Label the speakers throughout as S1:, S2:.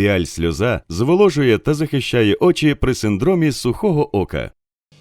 S1: Піаль сльоза зволожує та захищає очі при синдромі сухого ока.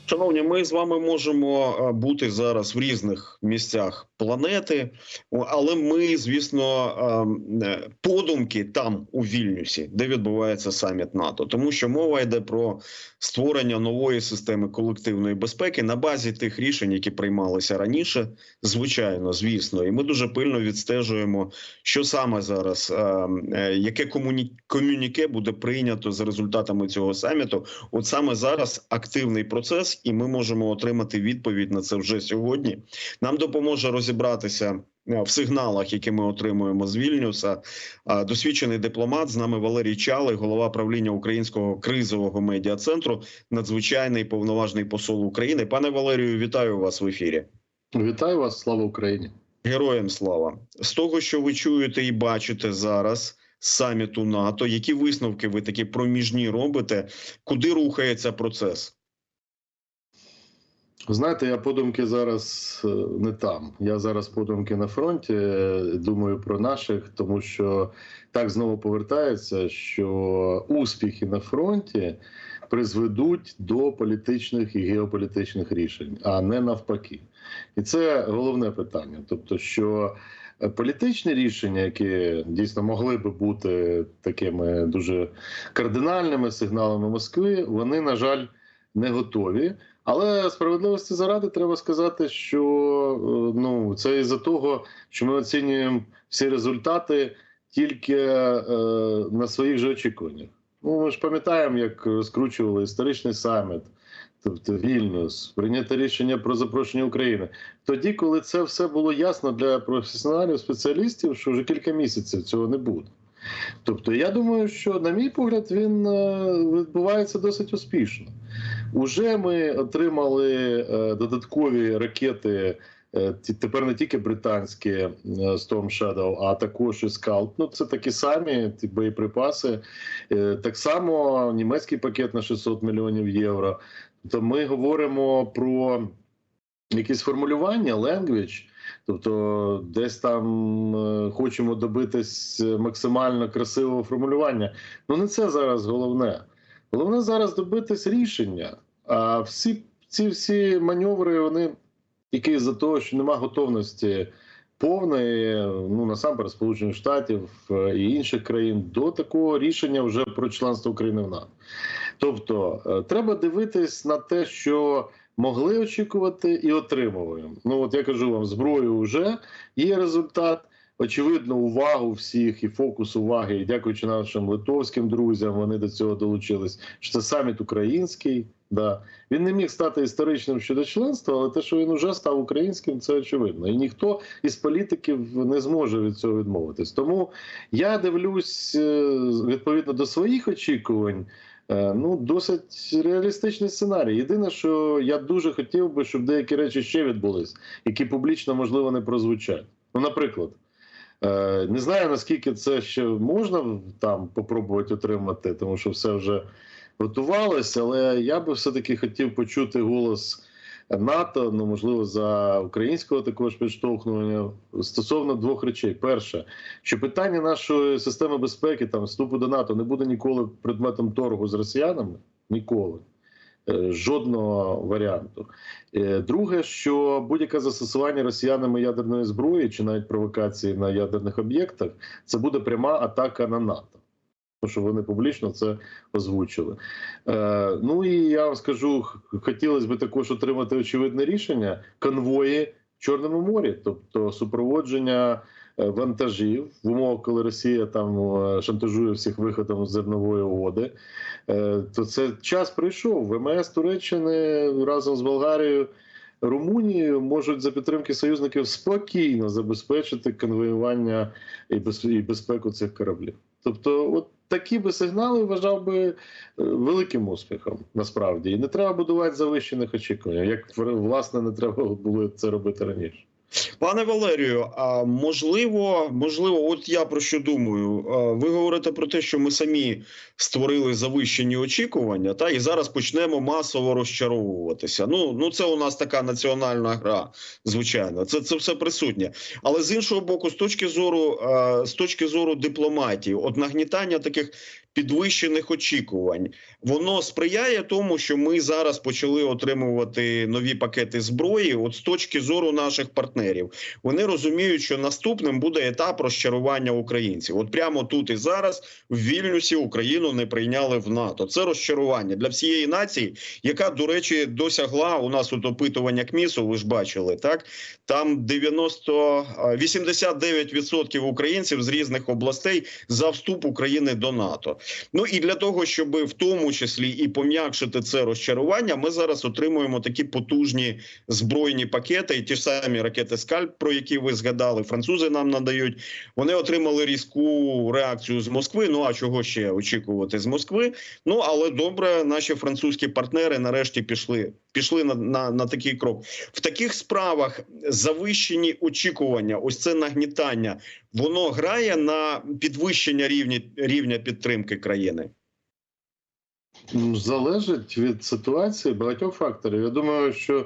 S2: Шановні, ми з вами можемо е, бути зараз в різних місцях планети, але ми, звісно, ем, е, подумки там у Вільнюсі, де відбувається саміт НАТО, тому що мова йде про створення нової системи колективної безпеки на базі тих рішень, які приймалися раніше. Звичайно, звісно, і ми дуже пильно відстежуємо, що саме зараз, ем, е, яке комуні... комюніке буде прийнято за результатами цього саміту. От саме зараз активний процес, і ми можемо отримати відповідь на це вже сьогодні. Нам допоможе розібратися е, в сигналах, які ми отримуємо з Вільнюса. Досвідчений дипломат з нами Валерій Чалий, голова правління Українського кризового медіа центру, надзвичайний повноважний посол України. Пане Валерію, вітаю вас в ефірі.
S3: Вітаю вас, слава Україні.
S2: Героям слава з того, що ви чуєте і бачите зараз саміту НАТО. Які висновки ви такі проміжні робите? Куди рухається процес?
S3: Знаєте, я подумки зараз е, не там. Я зараз подумки на фронті. е, Думаю про наших, тому що так знову повертається, що успіхи на фронті призведуть до політичних і геополітичних рішень, а не навпаки. І це головне питання. Тобто, що політичні рішення, які дійсно могли би бути такими дуже кардинальними сигналами Москви, вони, на жаль, не готові. Але справедливості заради треба сказати, що е, ну це із-за того, що ми оцінюємо всі результати тільки е, на своїх же очікуваннях. Ну ми ж пам'ятаємо, як скручували історичний саміт, тобто Вільнюс, прийняти рішення про запрошення України. Тоді, коли це все було ясно для професіоналів, спеціалістів, що вже кілька місяців цього не буде. Тобто, я думаю, що, на мій погляд, він е, відбувається досить успішно. Уже ми отримали е, додаткові ракети. е, Тепер не тільки британські е, Storm Shadow, а також і Scalp. Ну це такі самі боєприпаси. Так само німецький пакет на 600 мільйонів євро. Тобто ми говоримо про якісь формулювання, language, тобто десь там хочемо добитись максимально красивого формулювання. Ну не це зараз головне. Головне зараз добитись рішення. А всі ці всі маневри, вони тільки за того, що нема готовності повної, ну насамперед Сполучених Штатів е, і інших країн до такого рішення вже про членство України в НАТО. Тобто е, треба дивитись на те, що могли очікувати, і отримуємо. Ну от я кажу вам, зброю вже є результат. Очевидно, увагу всіх і фокус уваги, і дякуючи нашим литовським друзям, вони до цього долучились. Що це саміт український. Да. Він не міг стати історичним щодо членства, але те, що він уже став українським, це очевидно. І ніхто із політиків не зможе від цього відмовитись. Тому я дивлюсь е, відповідно до своїх очікувань. е, Ну, досить реалістичний сценарій. Єдине, що я дуже хотів би, щоб деякі речі ще відбулись, які публічно можливо не прозвучать. Ну, наприклад, не знаю наскільки це ще можна там попробувати отримати, тому що все вже готувалося, але я би все-таки хотів почути голос НАТО, ну можливо, за українського також підштовхнення стосовно двох речей: перше, що питання нашої системи безпеки, там вступу до НАТО, не буде ніколи предметом торгу з росіянами. Ніколи. Е, Жодного варіанту. Е, Друге, що будь-яке застосування росіянами ядерної зброї чи навіть провокації на ядерних об'єктах, це буде пряма атака на НАТО. Тому що вони публічно це озвучили. Е, ну і я вам скажу, хотілося б також отримати очевидне рішення конвої в Чорному морі, тобто супроводження вантажів в умовах, коли Росія там е, шантажує всіх виходом з зернової угоди. Е, то це час прийшов. ВМС Туреччини разом з Болгарією. Румунією можуть за підтримки союзників спокійно забезпечити конвоювання і без- безпеку цих кораблів. Тобто, от такі би сигнали вважав би е, великим успіхом насправді, і не треба будувати завищених очікувань, як власне не треба було це робити раніше.
S2: Пане Валерію, а можливо, можливо, от я про що думаю. Ви говорите про те, що ми самі створили завищені очікування, та і зараз почнемо масово розчаровуватися. Ну, ну це у нас така національна гра, звичайно. Це, це все присутнє. Але з іншого боку, з точки зору, з точки зору дипломатії, от нагнітання таких підвищених очікувань. Воно сприяє тому, що ми зараз почали отримувати нові пакети зброї. От з точки зору наших партнерів, вони розуміють, що наступним буде етап розчарування українців. От прямо тут і зараз в Вільнюсі Україну не прийняли в НАТО. Це розчарування для всієї нації, яка, до речі, досягла у нас от опитування КМІСу. Ви ж бачили, так там 90, а, 89% українців з різних областей за вступ України до НАТО. Ну і для того, щоб в тому числі і пом'якшити це розчарування, ми зараз отримуємо такі потужні збройні пакети, і ті ж самі ракети Скальп, про які ви згадали, французи нам надають. Вони отримали різку реакцію з Москви. Ну а чого ще очікувати з Москви? Ну але добре, наші французькі партнери нарешті пішли. Пішли на, на, на такий крок в таких справах. Завищені очікування, ось це нагнітання, воно грає на підвищення рівня рівня підтримки країни.
S3: Ну, Залежить від ситуації багатьох факторів. Я думаю, що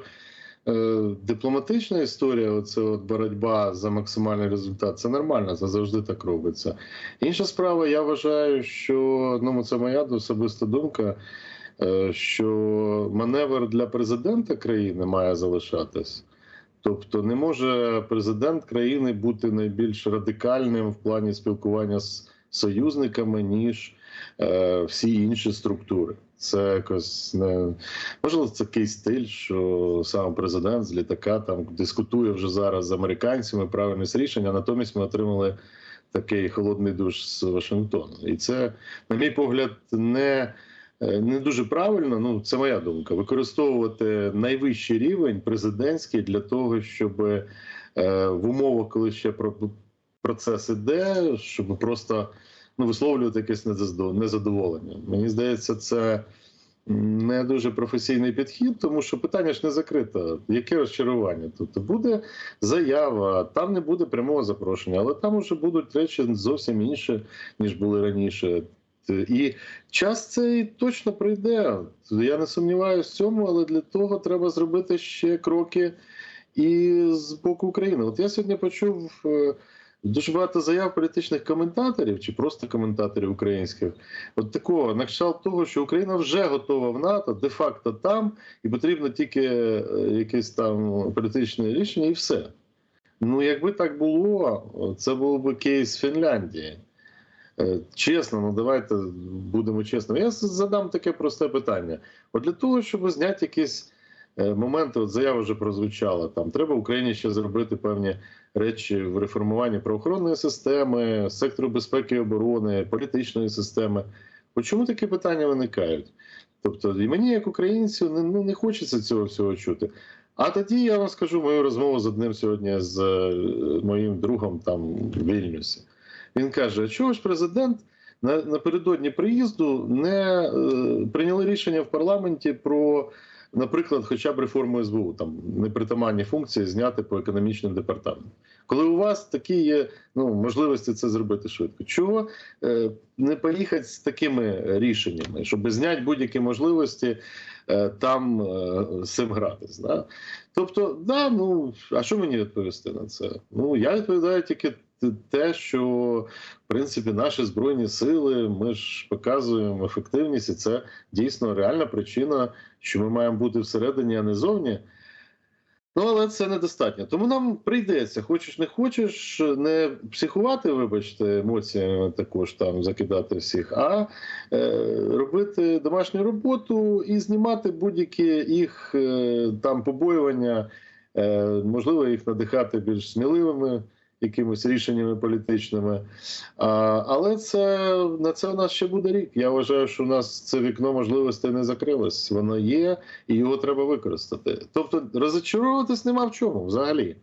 S3: е, дипломатична історія, оце от боротьба за максимальний результат, це нормально, це завжди так робиться. Інша справа, я вважаю, що ну це моя особиста думка, е, що маневр для президента країни має залишатись. Тобто не може президент країни бути найбільш радикальним в плані спілкування з союзниками, ніж е, всі інші структури. Це якось не можливо такий стиль, що сам президент з літака там дискутує вже зараз з американцями правильність рішення. Натомість ми отримали такий холодний душ з Вашингтону, і це, на мій погляд, не. е, Не дуже правильно, ну це моя думка. Використовувати найвищий рівень президентський для того, щоб е, в умовах, коли ще процес іде, щоб просто ну, висловлювати якесь незадоволення. Мені здається, це не дуже професійний підхід, тому що питання ж не закрите. Яке розчарування? Тобто буде заява, там не буде прямого запрошення, але там уже будуть речі зовсім інші, ніж були раніше. І час цей точно прийде. Я не сумніваюся в цьому, але для того треба зробити ще кроки і з боку України. От я сьогодні почув е, дуже багато заяв політичних коментаторів чи просто коментаторів українських. От такого на кшталт того, що Україна вже готова в НАТО, де-факто там, і потрібно тільки е, якесь там політичне рішення, і все. Ну, якби так було, це був би кейс Фінляндії. Е, Чесно, ну давайте будемо чесними. Я задам таке просте питання. От для того, щоб зняти якісь е, моменти, от заява вже прозвучала, там треба Україні ще зробити певні речі в реформуванні правоохоронної системи, сектору безпеки і оборони, політичної системи. Чому такі питання виникають? Тобто, і мені, як українцю, не, ну, не хочеться цього всього чути. А тоді я вам скажу мою розмову з одним сьогодні з е, моїм другом там в Вільнюсі. Він каже: чого ж президент напередодні приїзду не е, прийняли рішення в парламенті про, наприклад, хоча б реформу СБУ, там непритаманні функції зняти по економічним департаментам. Коли у вас такі є ну, можливості це зробити швидко, чого е, не поїхати з такими рішеннями, щоб зняти будь-які можливості е, там е, з цим гратись? Да? Тобто, да, ну а що мені відповісти на це? Ну я відповідаю тільки те, що в принципі наші збройні сили, ми ж показуємо ефективність, і це дійсно реальна причина, що ми маємо бути всередині, а не зовні. Ну, але це недостатньо. Тому нам прийдеться, хочеш не хочеш, не психувати, вибачте, емоціями також там закидати всіх, а е, робити домашню роботу і знімати будь-які їх е, там побоювання, е, можливо, їх надихати більш сміливими якимись рішеннями політичними. А, але це на це у нас ще буде рік. Я вважаю, що у нас це вікно можливостей не закрилось. Воно є, і його треба використати. Тобто, розочаровуватись нема в чому взагалі.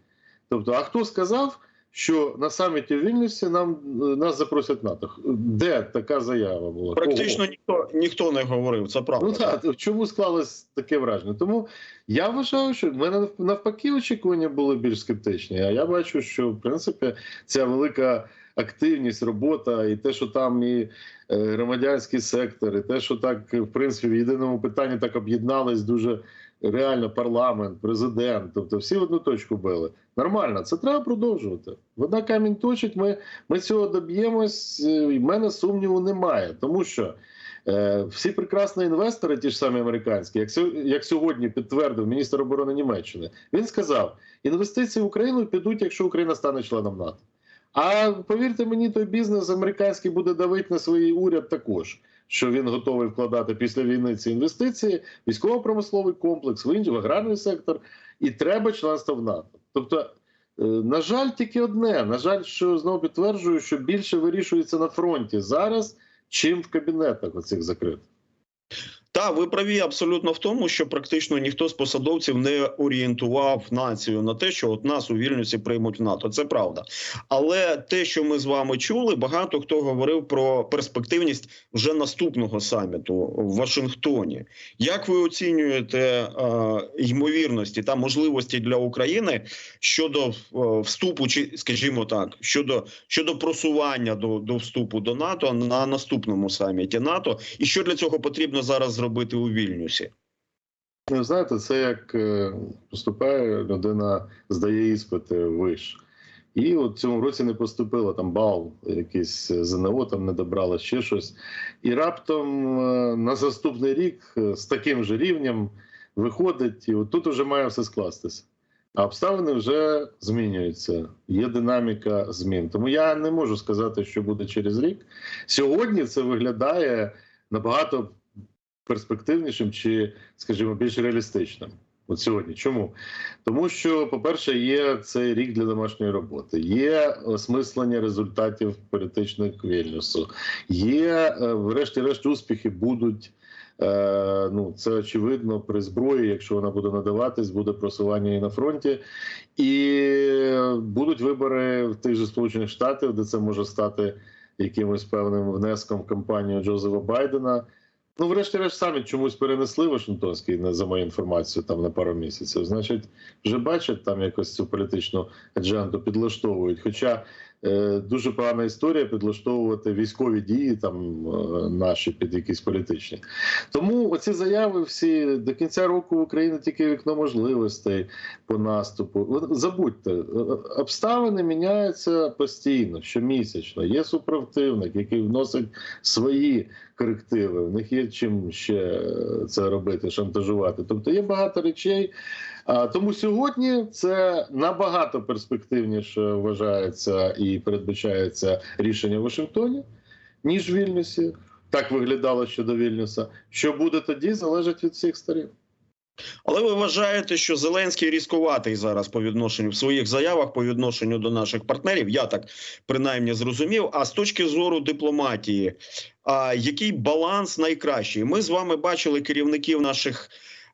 S3: Тобто, а хто сказав, що на саміті в Вільнюсі нам е, нас запросять НАТО? Де така заява була?
S2: Практично
S3: Кого?
S2: ніхто ніхто не говорив. Це правда.
S3: Ну так, чому склалось таке враження? Тому я вважаю, що в мене навпаки очікування були більш скептичні. А я бачу, що в принципі ця велика активність, робота, і те, що там і е, громадянський сектор, і те, що так в принципі в єдиному питанні так об'єднались дуже реально парламент, президент, тобто всі в одну точку били. Нормально, це треба продовжувати. Вода камінь точить. Ми, ми цього доб'ємось. е, і в мене сумніву немає, тому що. Е, всі прекрасні інвестори, ті ж самі американські, як, як сьогодні підтвердив міністр оборони Німеччини, він сказав: інвестиції в Україну підуть, якщо Україна стане членом НАТО. А повірте мені, той бізнес американський буде давити на свій уряд також, що він готовий вкладати після війни ці інвестиції, військово-промисловий комплекс, в інші, в аграрний сектор, і треба членство в НАТО. Тобто, е, на жаль, тільки одне. На жаль, що знову підтверджую, що більше вирішується на фронті зараз, чим в кабінетах оцих закритих.
S2: Так, ви праві абсолютно в тому, що практично ніхто з посадовців не орієнтував націю на те, що от нас у Вільнюсі приймуть в НАТО. Це правда. Але те, що ми з вами чули, багато хто говорив про перспективність вже наступного саміту в Вашингтоні. Як ви оцінюєте е, ймовірності та можливості для України щодо е, вступу, чи скажімо так, щодо щодо просування до, до вступу до НАТО на наступному саміті НАТО, і що для цього потрібно зараз зробити у Вільнюсі?
S3: Ну, знаєте, це як е, поступає людина, здає іспити виш. І от цьому році не поступила там бал, якийсь ЗНО там не добрала ще щось. І раптом е, на наступний рік е, з таким же рівнем виходить, і от тут вже має все скластися. А обставини вже змінюються. Є динаміка змін. Тому я не можу сказати, що буде через рік. Сьогодні це виглядає набагато перспективнішим чи, скажімо, більш реалістичним. От сьогодні. Чому? Тому що, по-перше, є цей рік для домашньої роботи, є осмислення результатів політичних Вільнюсу, є, е, врешті-решт, успіхи будуть. Е, ну, це очевидно при зброї, якщо вона буде надаватись, буде просування і на фронті, і будуть вибори в тих же Сполучених Штатах, де це може стати якимось певним внеском в кампанію Джозефа Байдена. Ну, врешті-решт, саміт чомусь перенесли Вашингтонський за мою інформацію там на пару місяців. Значить, вже бачать там якось цю політичну адженду підлаштовують. Хоча дуже погана історія підлаштовувати військові дії там е, наші під якісь політичні. Тому оці заяви всі до кінця року в Україні тільки вікно можливостей по наступу. Забудьте, е, обставини міняються постійно, щомісячно. Є супротивник, який вносить свої корективи. В них є чим ще е, це робити, шантажувати. Тобто є багато речей. Тому сьогодні це набагато перспективніше вважається і передбачається рішення в Вашингтоні, ніж в Вільнюсі. Так виглядало щодо Вільнюса. Що буде тоді, залежить від всіх сторін.
S2: Але ви вважаєте, що Зеленський різкуватий зараз по відношенню в своїх заявах по відношенню до наших партнерів? Я так принаймні зрозумів. А з точки зору дипломатії, а який баланс найкращий? Ми з вами бачили керівників наших.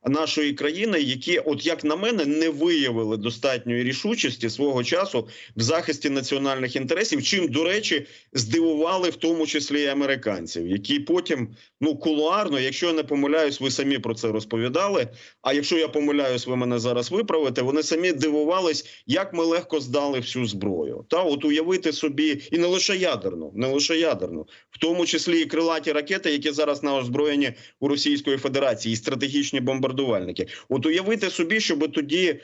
S2: Нашої країни, які, от як на мене, не виявили достатньої рішучості свого часу в захисті національних інтересів, чим до речі здивували в тому числі і американців, які потім ну кулуарно, якщо я не помиляюсь, ви самі про це розповідали. А якщо я помиляюсь, ви мене зараз виправите. Вони самі дивувались, як ми легко здали всю зброю. Та от уявити собі, і не лише ядерну, не лише ядерну, в тому числі і крилаті ракети, які зараз на озброєнні у Російської Федерації, і стратегічні бомбардувальники. От уявити собі, щоб тоді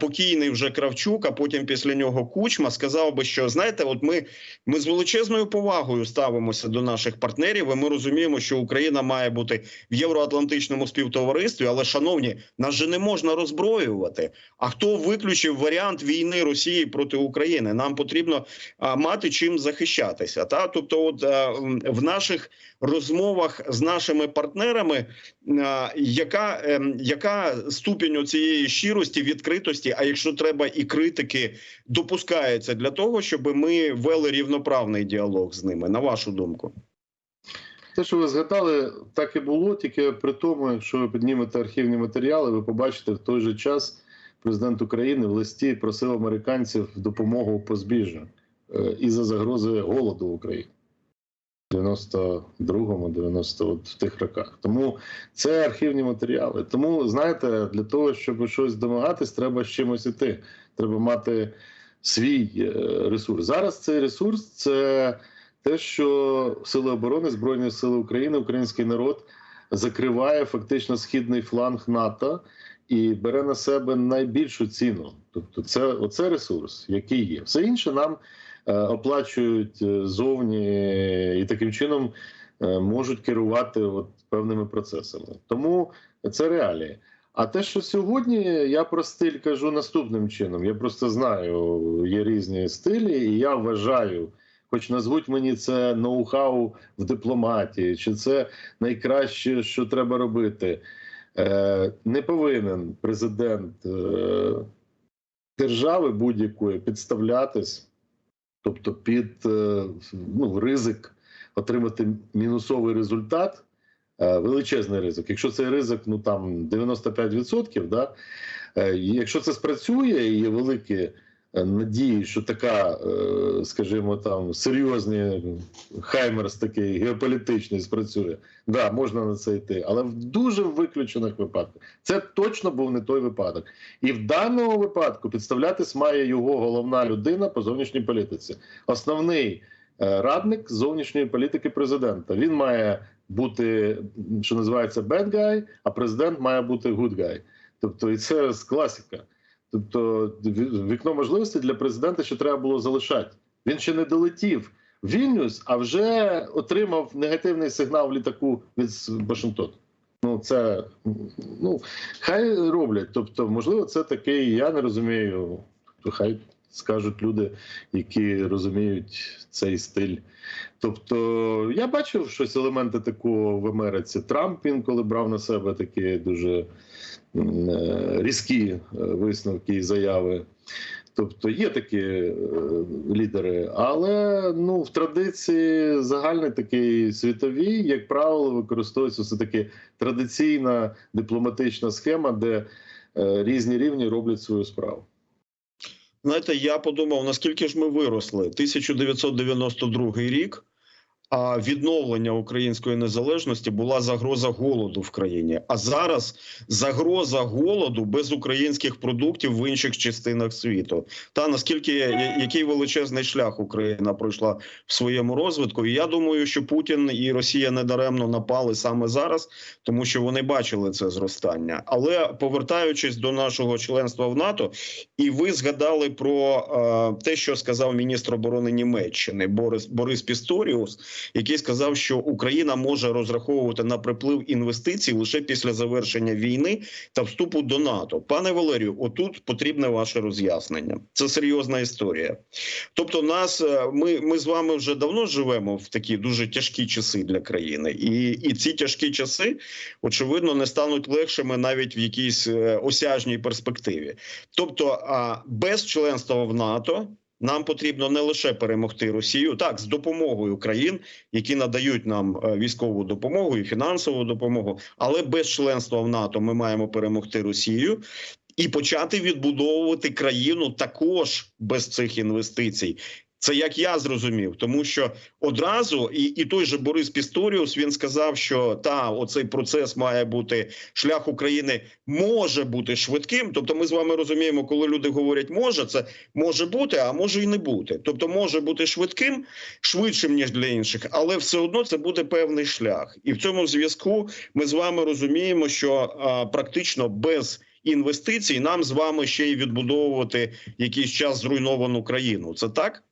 S2: покійний вже Кравчук, а потім після нього Кучма сказав би, що знаєте, от ми, ми з величезною повагою ставимося до наших партнерів. і Ми розуміємо, що Україна має бути в євроатлантичному співтоваристві, але шановні, нас же не можна роззброювати. А хто виключив варіант війни Росії проти України? Нам потрібно мати чим захищатися. Та тобто, от а, в наших розмовах з нашими партнерами, яка, ем, яка ступінь цієї щирості, відкритості, а якщо треба, і критики допускається для того, щоб ми вели рівноправний діалог з ними, на вашу думку?
S3: Те, що ви згадали, так і було. Тільки при тому, якщо ви піднімете архівні матеріали, ви побачите в той же час президент України в листі просив американців допомогу по збіжжю е, і за загрози голоду в Україні. В 92-му, 90 от в тих роках. Тому це архівні матеріали. Тому, знаєте, для того, щоб щось домагатись, треба з чимось іти. Треба мати свій е, ресурс. Зараз цей ресурс це те, що Сили оборони, Збройні Сили України, український народ закриває фактично східний фланг НАТО і бере на себе найбільшу ціну. Тобто, це оце ресурс, який є. Все інше нам оплачують е, зовні і таким чином е, можуть керувати от певними процесами. Тому це реалії. А те, що сьогодні я про стиль кажу наступним чином. Я просто знаю, є різні стилі, і я вважаю, хоч назвуть мені це ноу-хау в дипломатії, чи це найкраще, що треба робити. Е, не повинен президент е, держави будь-якої підставлятись, тобто під е, ну, ризик отримати мінусовий результат. Е, величезний ризик. Якщо цей ризик ну там 95%, да, е, і якщо це спрацює, і є великі надії, що така, е, скажімо, там серйозний хаймерс такий геополітичний спрацює, да, можна на це йти, але в дуже виключених випадках. Це точно був не той випадок. І в даному випадку підставлятись має його головна людина по зовнішній політиці. Основний е, радник зовнішньої політики президента. Він має бути, що називається bad guy, а президент має бути good guy. Тобто, і це з класика. Тобто, вікно можливостей для президента ще треба було залишати. Він ще не долетів в Вільнюс, а вже отримав негативний сигнал в літаку від Вашингтона. Ну, це ну хай роблять. Тобто, можливо, це такий, я не розумію. Хай скажуть люди, які розуміють цей стиль. Тобто, я бачив щось елементи такого в Америці. Трамп інколи брав на себе такі дуже е, різкі е, висновки і заяви. Тобто є такі е, лідери, але ну в традиції загальний такий світовій, як правило, використовується все таки традиційна дипломатична схема, де е, різні рівні роблять свою справу.
S2: Знаєте, я подумав, наскільки ж ми виросли. 1992 рік, відновлення української незалежності була загроза голоду в країні. А зараз загроза голоду без українських продуктів в інших частинах світу. Та наскільки який величезний шлях Україна пройшла в своєму розвитку. І я думаю, що Путін і Росія недаремно напали саме зараз, тому що вони бачили це зростання. Але повертаючись до нашого членства в НАТО, і ви згадали про е, те, що сказав міністр оборони Німеччини Борис Борис Пісторіус, який сказав, що Україна може розраховувати на приплив інвестицій лише після завершення війни та вступу до НАТО. Пане Валерію, отут потрібне ваше роз'яснення. Це серйозна історія. Тобто, нас е, ми, ми з вами вже давно живемо в такі дуже тяжкі часи для країни, і, і ці тяжкі часи, очевидно, не стануть легшими навіть в якійсь е, осяжній перспективі. Тобто, а без членства в НАТО нам потрібно не лише перемогти Росію, так з допомогою країн, які надають нам е, військову допомогу і фінансову допомогу, але без членства в НАТО ми маємо перемогти Росію. І почати відбудовувати країну також без цих інвестицій. Це як я зрозумів, тому що одразу і, і той же Борис Пісторіус він сказав, що та оцей процес має бути шлях України може бути швидким. Тобто, ми з вами розуміємо, коли люди говорять може, це може бути, а може і не бути. Тобто, може бути швидким, швидшим ніж для інших, але все одно це буде певний шлях. І в цьому зв'язку ми з вами розуміємо, що а, практично без інвестицій нам з вами ще й відбудовувати якийсь час зруйновану країну. Це так?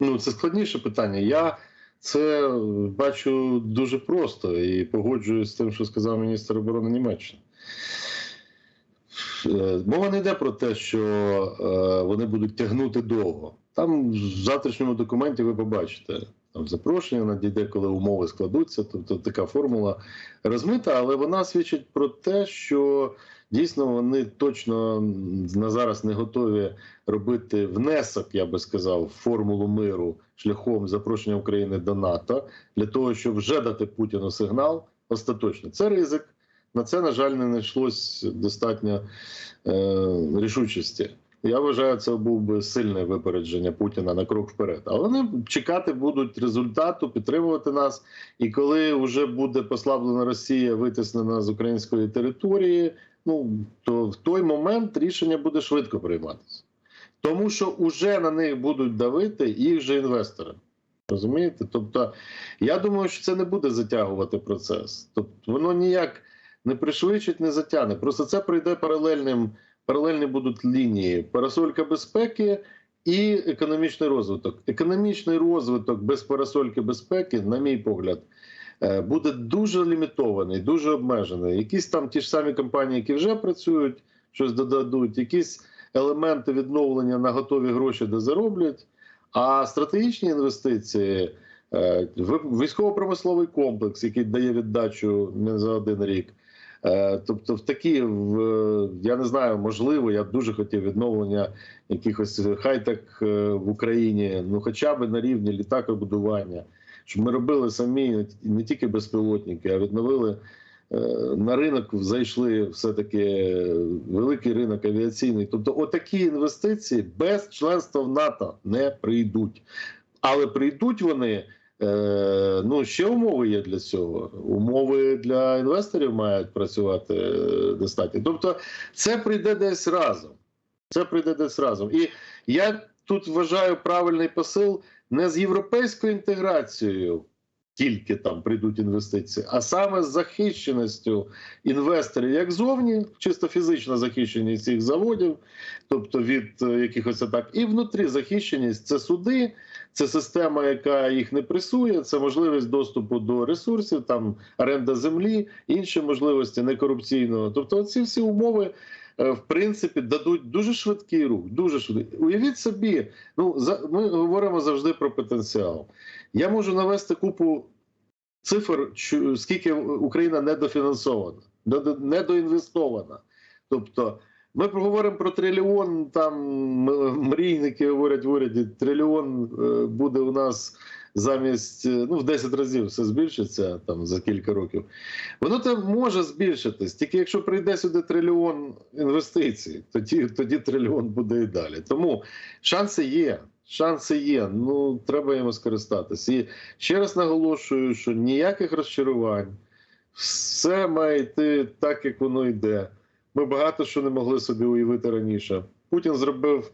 S3: Ну, це складніше питання. Я це бачу дуже просто і погоджуюсь з тим, що сказав міністр оборони Німеччини. Е, Мова не йде про те, що е, вони будуть тягнути довго. Там в завтрашньому документі ви побачите. Там запрошення надійде, коли умови складуться. Тобто така формула розмита, але вона свідчить про те, що дійсно вони точно на зараз не готові робити внесок, я би сказав, в формулу миру шляхом запрошення України до НАТО для того, щоб вже дати Путіну сигнал остаточно. Це ризик. На це, на жаль, не знайшлось достатньо е, рішучості. Я вважаю, це був би сильне випередження Путіна на крок вперед. Але вони чекати будуть результату, підтримувати нас. І коли вже буде послаблена Росія, витиснена з української території, ну то в той момент рішення буде швидко прийматися. Тому що вже на них будуть давити їх же інвестори. Розумієте? Тобто, я думаю, що це не буде затягувати процес. Тобто, воно ніяк не пришвидшить, не затягне. Просто це пройде паралельним, паралельні будуть лінії. Парасолька безпеки і економічний розвиток. Економічний розвиток без парасольки безпеки, на мій погляд, буде дуже лімітований, дуже обмежений. Якісь там ті ж самі компанії, які вже працюють, щось додадуть, якісь елементи відновлення на готові гроші, де зароблять. А стратегічні інвестиції, е, військово-промисловий комплекс, який дає віддачу не за один рік. Е, Тобто, в такі, в, я не знаю, можливо, я дуже хотів відновлення якихось хай-тек е, в Україні, ну хоча б на рівні літакобудування, щоб ми робили самі не тільки безпілотники, а відновили е, на ринок зайшли все-таки великий ринок авіаційний. Тобто, отакі інвестиції без членства в НАТО не прийдуть. Але прийдуть вони. е, Ну, ще умови є для цього. Умови для інвесторів мають працювати е, достатньо. Тобто, це прийде десь разом. Це прийде десь разом. І я тут вважаю правильний посил не з європейською інтеграцією, тільки там прийдуть інвестиції, а саме з захищеністю інвесторів як зовні, чисто фізична захищеність цих заводів, тобто від е, якихось атак, і внутрі захищеність це суди, це система, яка їх не пресує, це можливість доступу до ресурсів, там оренда землі, інші можливості некорупційного. Тобто, ці всі умови. Е, В принципі, дадуть дуже швидкий рух. Дуже швидкий. Уявіть собі, ну за ми говоримо завжди про потенціал. Я можу навести купу цифр, скільки Україна недофінансована, недо- недоінвестована. Тобто, ми говоримо про трильйон, там мрійники говорять в уряді, трильйон е, буде у нас замість е, ну, в 10 разів все збільшиться там за кілька років. Воно там може збільшитись, тільки якщо прийде сюди трильйон інвестицій, тоді, тоді трильйон буде і далі. Тому шанси є. Шанси є, ну треба їм скористатись. І ще раз наголошую, що ніяких розчарувань, все має йти так, як воно йде. Ми багато що не могли собі уявити раніше. Путін зробив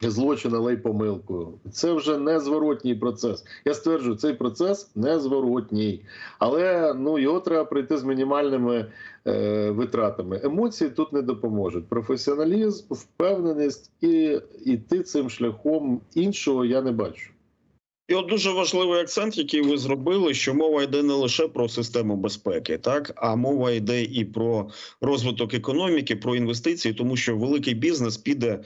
S3: злочин, але й помилку. Це вже незворотній процес. Я стверджую, цей процес незворотній. Але ну його треба пройти з мінімальними е, витратами. Емоції тут не допоможуть. Професіоналізм, впевненість і йти цим шляхом іншого я не бачу.
S2: І от дуже важливий акцент, який ви зробили, що мова йде не лише про систему безпеки, так а мова йде і про розвиток економіки, про інвестиції, тому що великий бізнес піде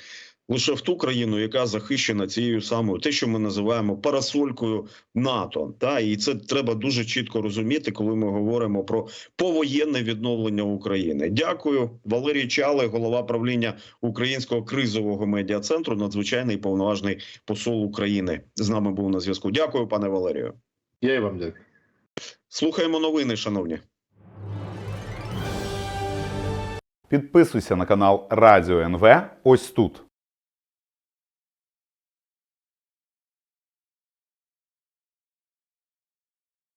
S2: лише в ту країну, яка захищена цією самою, те, що ми називаємо парасолькою НАТО. Та і це треба дуже чітко розуміти, коли ми говоримо про повоєнне відновлення України. Дякую, Валерій Чалий, голова правління Українського кризового медіа центру, надзвичайний повноважний посол України. З нами був на зв'язку. Дякую, пане Валерію.
S3: Я і вам дякую.
S2: Слухаємо новини, шановні.
S4: Підписуйся на канал Радіо НВ ось тут.